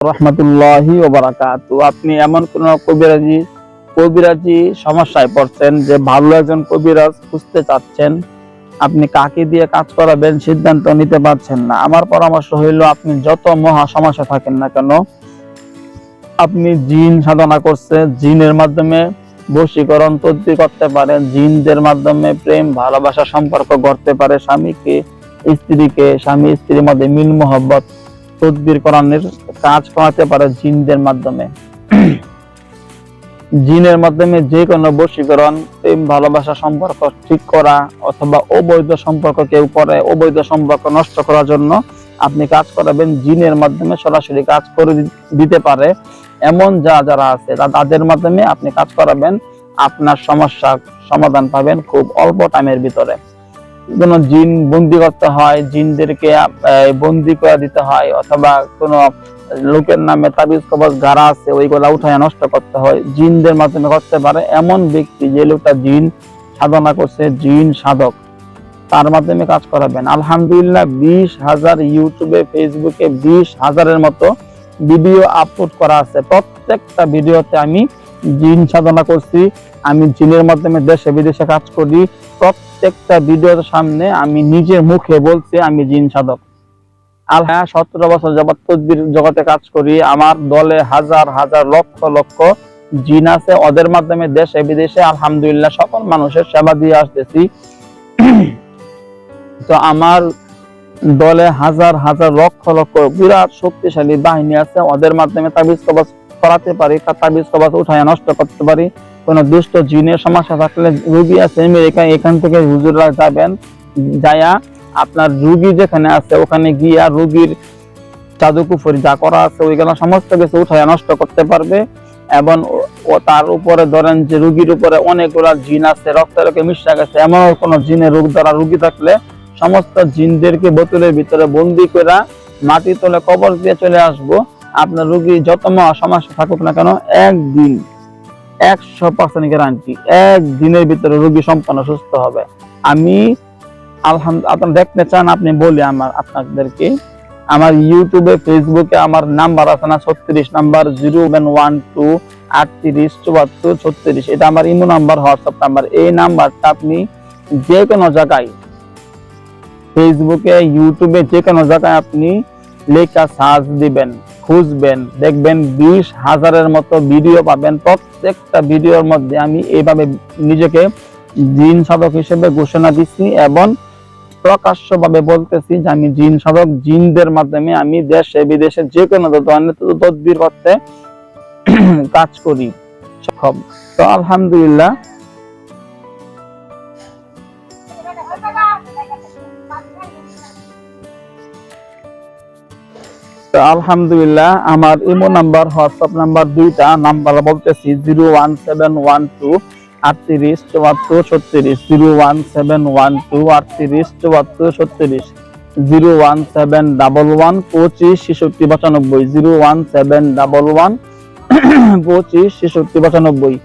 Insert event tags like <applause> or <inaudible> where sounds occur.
রহমতুল্লাহি ওবারাকাতু। আপনি এমন কোন কবিরাজি কবিরাজি সমস্যায় পড়ছেন যে ভালো একজন কবিরাজ খুঁজতে চাচ্ছেন, আপনি কাকে দিয়ে কাজ করাবেন সিদ্ধান্ত নিতে পারছেন না। আমার পরামর্শ হইল, আপনি যত মহা সমস্যা থাকেন না কেন, আপনি জিন সাধনা করছে, জিনের মাধ্যমে বশীকরণ তদ্বির করতে পারে জিনদের মাধ্যমে প্রেম, ভালোবাসা সম্পর্ক গড়তে পারে, স্বামীকে, স্ত্রীকে স্বামী স্ত্রীর মধ্যে মিল মোহব্বত তদবির করানোর কাজ করাতে পারে জিনদের মাধ্যমে। জিনের মাধ্যমে যে কোনো বশীকরণ, প্রেম, ভালোবাসা সম্পর্ক ঠিক করা অথবা অবৈধ সম্পর্ক কেউ করে অবৈধ সম্পর্ক নষ্ট করার জন্য আপনি কাজ করাবেন, জিনের মাধ্যমে সরাসরি কাজ করে দিতে পারে এমন যা যারা আছে তাদের মাধ্যমে আপনি কাজ করাবেন, আপনার সমস্যা সমাধান পাবেন খুব অল্প টাইমের ভিতরে। কোনো জিন বন্দি করতে হয়, জিনদেরকে বন্দি করে দিতে হয়, অথবা কোনো লোকের নামে তাবিজ কবজ গাড়া আছে, ওইগুলা উঠায় নষ্ট করতে হয়, জিনদের মাধ্যমে করতে পারে। এমন ব্যক্তি যে লোকটা জিন সাধনা করছে, জিন সাধক, তার মাধ্যমে কাজ করাবেন। আলহামদুলিল্লাহ, বিশ হাজার ইউটিউবে, ফেসবুকে বিশ হাজারের মতো ভিডিও আপলোড করা আছে। প্রত্যেকটা ভিডিওতে আমি জিন সাধনা করছি। আমি জিনের মাধ্যমে দেশে বিদেশে কাজ করি। প্রত্যেকটা ভিডিওর সামনে আমি নিজের মুখে বলছি, আমি জিন সাধক। আর হ্যাঁ সতেরো বছর যাবত তদবির জগতে কাজ করি। আমার দলে হাজার হাজার লক্ষ লক্ষ জিন আছে। ওদের মাধ্যমে দেশে বিদেশে আলহামদুলিল্লাহ সকল মানুষের সেবা দিয়ে আসতেছি। <clears throat> তো আমার দলে হাজার হাজার লক্ষ লক্ষ বিরাট শক্তিশালী বাহিনী আছে। ওদের মাধ্যমে তাবিজ কবজ করাতে পারি, তা তাবিজ কবজ উঠায় নষ্ট করতে পারি। কোন দুষ্ট জিনের সমস্যা থাকলে রুগী আছে আমেরিকা এখান থেকে হুজুররা যাবেন যায়া আপনার রুগী যেখানে আছে, ওখানে গিয়া রুগীর জাদুকুফরি যা করা আছে, ওইগুলো সমস্ত কিছু উঠায় নষ্ট করতে পারবে। এবং ও- তার উপরে ধরেন যে রুগীর উপরে অনেকগুলা জিন আছে, রক্ত রক্তে মিশা গেছে, এমন কোনো জিনের রোগ দ্বারা রুগী থাকলে সমস্ত জিনদেরকে বোতলের ভিতরে বন্দি করে মাটি তলে কবর দিয়ে চলে আসব। আপনার রুগী যত সমস্যা থাকুক না কেন, একদিন একশো পার্সেন্ট গ্যারান্টি একদিনের ভিতরে রুগী সম্পূর্ণ সুস্থ হবে। আমি আলহামদুলিল্লাহ আপনারা দেখতে চান, আপনি বলি আমার আপনাদেরকে। আমার ইউটিউবে, ফেসবুকে আমার নাম্বার আছে না, ছত্রিশ নাম্বার, জিরো ওয়ান টু, আটত্রিশ, চুয়াত্তর, ছত্রিশ। এটা আমার ইমো নাম্বার, হোয়াটসঅ্যাপ নাম্বার। এই নাম্বারটা আপনি যে কোনো জায়গায়, ফেসবুকে, ইউটিউবে যে কোনো জায়গায় আপনি লেখা সার্চ দিবেন। খুঁজবেন, দেখবেন বিশ হাজারের মতো ভিডিও পাবেন। প্রত্যেকটা ভিডিওর মধ্যে আমি এইভাবে নিজেকে জিন সাধক হিসেবে ঘোষণা দিচ্ছি এবং প্রকাশ্যভাবে বলতেছি যে আমি জিন সাধক, জিনদের মাধ্যমে আমি দেশে, বিদেশে যে কোনো ধরনের তদবির করতে <clears throat> কাজ করি। সক্ষম। তো আলহামদুলিল্লাহ আলহামদুলিল্লাহ, আমার ইমো নাম্বার, হোয়াটসঅ্যাপ নাম্বার দুইটা, নাম্বার বলতেছি zero one seven one two আটত্রিশ চুয়াত্তর ছত্রিশ, zero one seven one two আটত্রিশ চুয়াত্তর ছত্রিশ, zero one seven double one পঁচিশ ছেষট্টি পঁচানব্বই, zero one seven double one পঁচিশ ছেষট্টি পঁচানব্বই।